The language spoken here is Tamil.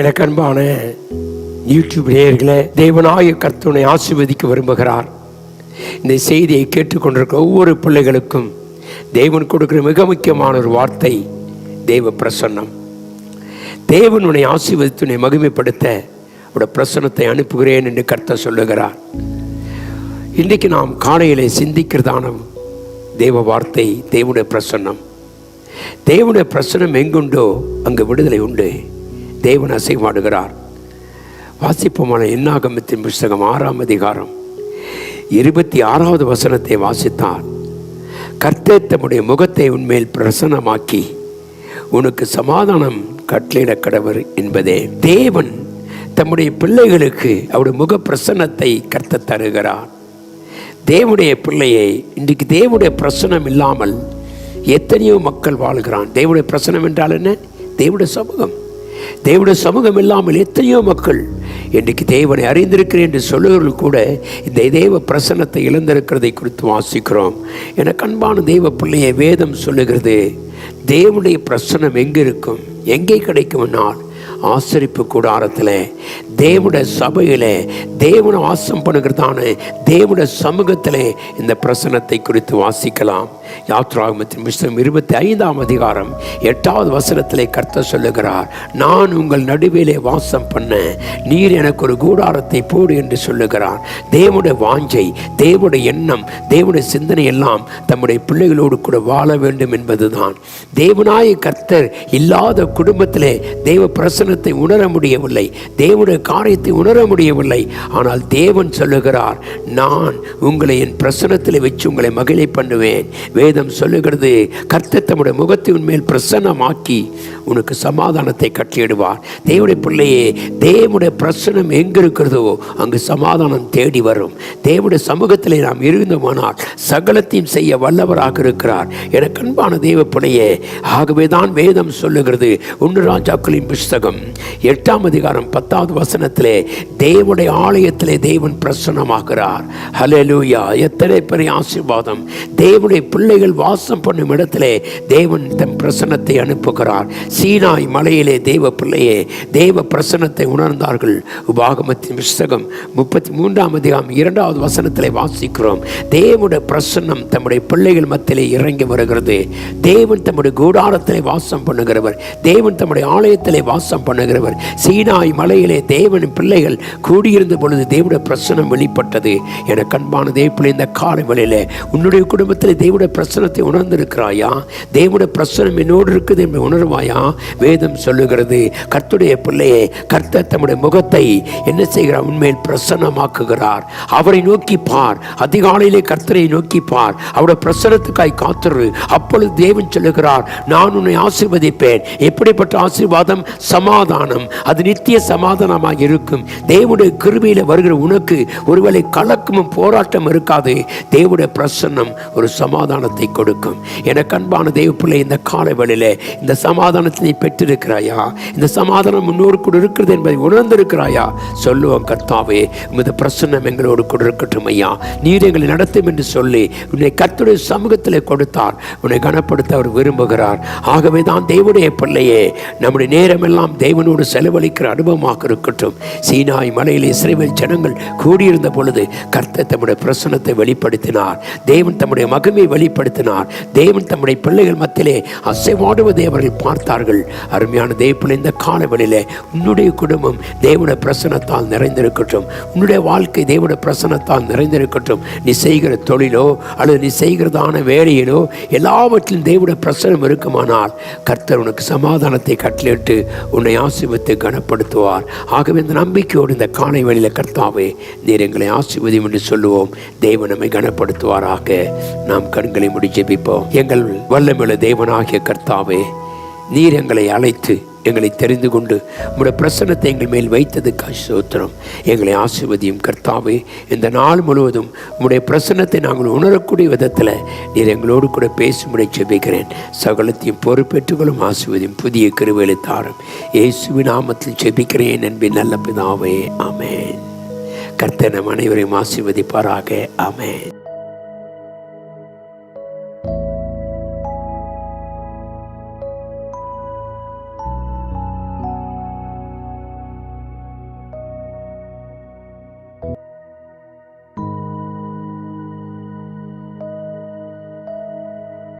எனக்கு அன்பான யூடியூப் நேயர்களே தேவனாய கர்த்தனை ஆசிர்வதிக்க விரும்புகிறார். இந்த செய்தியை கேட்டுக்கொண்டிருக்கிற ஒவ்வொரு பிள்ளைகளுக்கும் தேவன் கொடுக்கிற மிக முக்கியமான ஒரு வார்த்தை தேவ பிரசன்னம். தேவன் உன்னை ஆசீர்வதித்து உன்னை மகிமைப்படுத்த அவருடைய பிரசன்னத்தை அனுப்புகிறேன் என்று கர்த்தர் சொல்லுகிறார். இன்றைக்கு நாம் காலையிலே சிந்திக்கிறதான தேவ வார்த்தை தேவனுடைய பிரசன்னம். தேவனுடைய பிரசனம் எங்குண்டோ அங்கு விடுதலை உண்டு. தேவன் அசைவாடுகிறார். வாசிப்போமான என்னாகமத்தின் புஸ்தகம் ஆறாம் அதிகாரம். இருபத்தி ஆறாவது வசனத்தை வாசித்தார். கர்த்தர் தம்முடைய முகத்தை உன்மேல் பிரசன்னமாக்கி உனக்கு சமாதானம் கட்டளையிட கடவர் என்பதே. தேவன் தம்முடைய பிள்ளைகளுக்கு அவருடைய முக பிரசன்னத்தை கர்த்த தருகிறார். தேவனுடைய பிள்ளையை இன்றைக்கு தேவனுடைய பிரசனம் இல்லாமல் எத்தனையோ மக்கள் வாழ்கிறான். தேவனுடைய பிரசனம் என்றால் என்ன? தேவனுடைய சமூகம். தேவனுடைய சமூகம் இல்லாமல் எத்தனையோ மக்கள் இன்றைக்கு தேவனை அறிந்திருக்கிறேன் என்று சொல்லுவர்கள் கூட இந்த தேவ பிரசன்னத்தை இழந்திருக்கிறதை குறித்து வாசிக்கிறோம். என கண்பான தெய்வ பிள்ளையை வேதம் சொல்லுகிறது. தேவனுடைய பிரசனம் எங்கே இருக்கும் எங்கே கிடைக்கும்னால் ஆசரிப்பு கூடாரத்தில். தேவனுடைய சபையில் தேவனை வாசம் பண்ணுகிறதான தேவனுடைய சமூகத்தில் இந்த பிரசனத்தை குறித்து வாசிக்கலாம். யாத்ராகமத்தின் புஸ்தகம் இருபத்தி ஐந்தாம் அதிகாரம் எட்டாவது வசனத்திலே கர்த்த சொல்லுகிறார் நான் உங்கள் நடுவிலே வாசம் பண்ண நீர் எனக்கு ஒரு கூடாரத்தை போடு என்று சொல்லுகிறார். தேவனுடைய வாஞ்சை தேவனுடைய எண்ணம் தேவனுடைய சிந்தனை எல்லாம் தம்முடைய பிள்ளைகளோடு கூட வாழ வேண்டும் என்பதுதான். தேவனாய கர்த்தர் இல்லாத குடும்பத்திலே தேவ பிரசனத்தை உணர முடியவில்லை. தேவனுடைய காரியத்தை உணர முடியவில்லை. ஆனால் தேவன் சொல்லுகிறார் நான் உங்களை என் பிரசனத்தில் வச்சு உங்களை மகிழை பண்ணுவேன். வேதம் சொல்லுகிறது கர்த்தர் தம்முடைய முகத்தை உன்மேல் பிரசன்னமாக்கி உனக்கு சமாதானத்தை கட்டிடுவார். தேவனுடைய பிள்ளையே தேவனுடைய பிரசனம் எங்கே இருக்கிறதோ அங்கு சமாதானம் தேடி வரும். தேவனுடைய சமூகத்தில் நாம் இருந்தோமானால் சகலத்தையும் செய்ய வல்லவராக இருக்கிறார். எனக்கு அன்பான தேவ பிள்ளையே ஆகவே தான் வேதம் சொல்லுகிறது ஒன்று ராஜாக்களின் புஸ்தகம் எட்டாம் அதிகாரம் பத்தாவது பிரசனத்திலே தேவனுடைய ஆலயத்திலே தேவன் பிரசன்னமாகிறார். ஹலலூயா எத்தனை பெரிய ஆசீர்வாதம். தேவனுடைய பிள்ளைகள் வாசம் பண்ணும் இடத்திலே தேவன் தன் பிரசனத்தை அனுப்புகிறார். சீனாய் மலையிலே தேவ பிள்ளையே தேவ பிரசனத்தை உணர்ந்தார்கள். உபாகமத்தின் புஸ்தகம் முப்பத்தி மூன்றாம் அதிகாரம் இரண்டாவது வசனத்திலே வாசிக்கிறோம். தேவனுடைய பிரசன்னம் தம்முடைய பிள்ளைகள் மத்தியிலே இறங்கி வருகிறது. தேவன் தம்முடைய கூடாரத்திலே வாசம் பண்ணுகிறவர். தேவன் தம்முடைய ஆலயத்திலே வாசம் பண்ணுகிறவர். சீனாய் மலையிலே தேவ தேவன் பிள்ளைகள் கூடியிருந்த பொழுது தேவட பிரசனம் வெளிப்பட்டது. என கண்பான தேவப்பிள்ளை இந்த காலை வேளையிலே உன்னுடைய குடும்பத்தில் தேவட பிரசனத்தை உணர்ந்திருக்கிறாயா? தேவட பிரசனம் என்னோடு இருக்குது என்று உணர்வாயா? வேதம் சொல்லுகிறது கர்த்துடைய பிள்ளையே கர்த்த தம்முடைய முகத்தை என்ன செய்கிறார்? உண்மையில் பிரசன்னமாக்குகிறார் அவரை நோக்கி பார். அதிகாலையிலே கர்த்தரை நோக்கி பார். அவருடைய பிரசனத்துக்காய் காத்துரு. அப்பொழுது தேவன் சொல்லுகிறார் நான் உன்னை ஆசீர்வதிப்பேன். எப்படிப்பட்ட ஆசீர்வாதம்? சமாதானம். அது நித்திய சமாதானமாக இருக்கும். தேவனுடைய கிருபியில் வருகிற உனக்கு ஒருவேளை கலக்கமும் போராட்டம் இருக்காது. தேவனுடைய பிரசன்னம் ஒரு சமாதானத்தை கொடுக்கும். எனக்கு அன்பான தேவ பிள்ளை இந்த காலவெளியில் இந்த சமாதானத்தை நீ பெற்றிருக்கிறாயா? இந்த சமாதானம் முன்னோடு கூட இருக்கிறது என்பதை உணர்ந்திருக்கிறாயா? சொல்லுவோம் கர்த்தாவே இந்த பிரசன்னம் எங்களோடு கூட இருக்கட்டும் ஐயா. நீர் எங்களை நடத்தும் என்று சொல்லி உன்னை கத்துடைய சமூகத்தில் கொடுத்தார். உன்னை கனப்படுத்த அவர் விரும்புகிறார். ஆகவே தான் தேவனுடைய பிள்ளையே நம்முடைய நேரமெல்லாம் தேவனோடு செலவழிக்கிற அனுபவமாக இருக்கட்டும். மற்றும். சீனாய் மலையில் இஸ்ரேல் ஜனங்கள் கூடியிருந்த பொழுது கர்த்தர் தம்முடைய பிரசனத்தை வெளிப்படுத்தினார். தேவன் தம்முடைய மகிமை வெளிப்படுத்தினார். தேவன் தம்முடைய பிள்ளைகள் மத்தியிலே அசைவாடுவதை அவர்கள் பார்த்தார்கள். அருமையான தேவப்பிள்ளை இந்த காலவெளியிலே உன்னுடைய குடும்பம் தேவனுடைய பிரசனத்தால் நிறைந்திருக்கட்டும். உன்னுடைய வாழ்க்கை தேவனுடைய பிரசனத்தால் நிறைந்திருக்கட்டும். நீ செய்கிற தொழிலோ அல்லது நீ செய்கிறதான வேலையிலோ எல்லாவற்றிலும் தேவனுடைய பிரசனம் இருக்குமானால் கர்த்தர் உனக்கு சமாதானத்தை கட்டளிட்டு உன்னை ஆசிபத்தை கனப்படுத்துவார். ஆகவே இந்த நம்பிக்கையோடு இந்த காணை வழியில் கர்த்தாவே நீர் எங்களை ஆசிர்வதியும் என்று சொல்லுவோம். தேவன் நம்மை கனப்படுத்துவாராக. நாம் கண்களை முடி ஜெபிப்போம். எங்கள் வல்லமிழ தேவனாகிய கர்த்தாவே நீர் எங்களை அழைத்து எங்களை தெரிந்து கொண்டு உங்களுடைய பிரசன்னத்தை எங்கள் மேல் வைத்ததுக்காக சோத்திரம் எங்களை ஆசிர்வதியும் கர்த்தாவே இந்த நாள் முழுவதும் உங்களுடைய பிரசன்னத்தை நாங்கள் உணரக்கூடிய விதத்தில் நீர் எங்களோடு கூட பேசும்படி ஜெபிக்கிறேன். சகலத்தையும் பொறுப்பேற்றுகளும் ஆசிர்வதியும் புதிய கிருவேலை தாரும். இயேசுவின் நாமத்தில் ஜெபிக்கிறேன் என்பின் நல்ல பிதாவே அமேன் கர்த்தர் அனைவரையும் ஆசிர்வதிப்பாராக ஆமென்.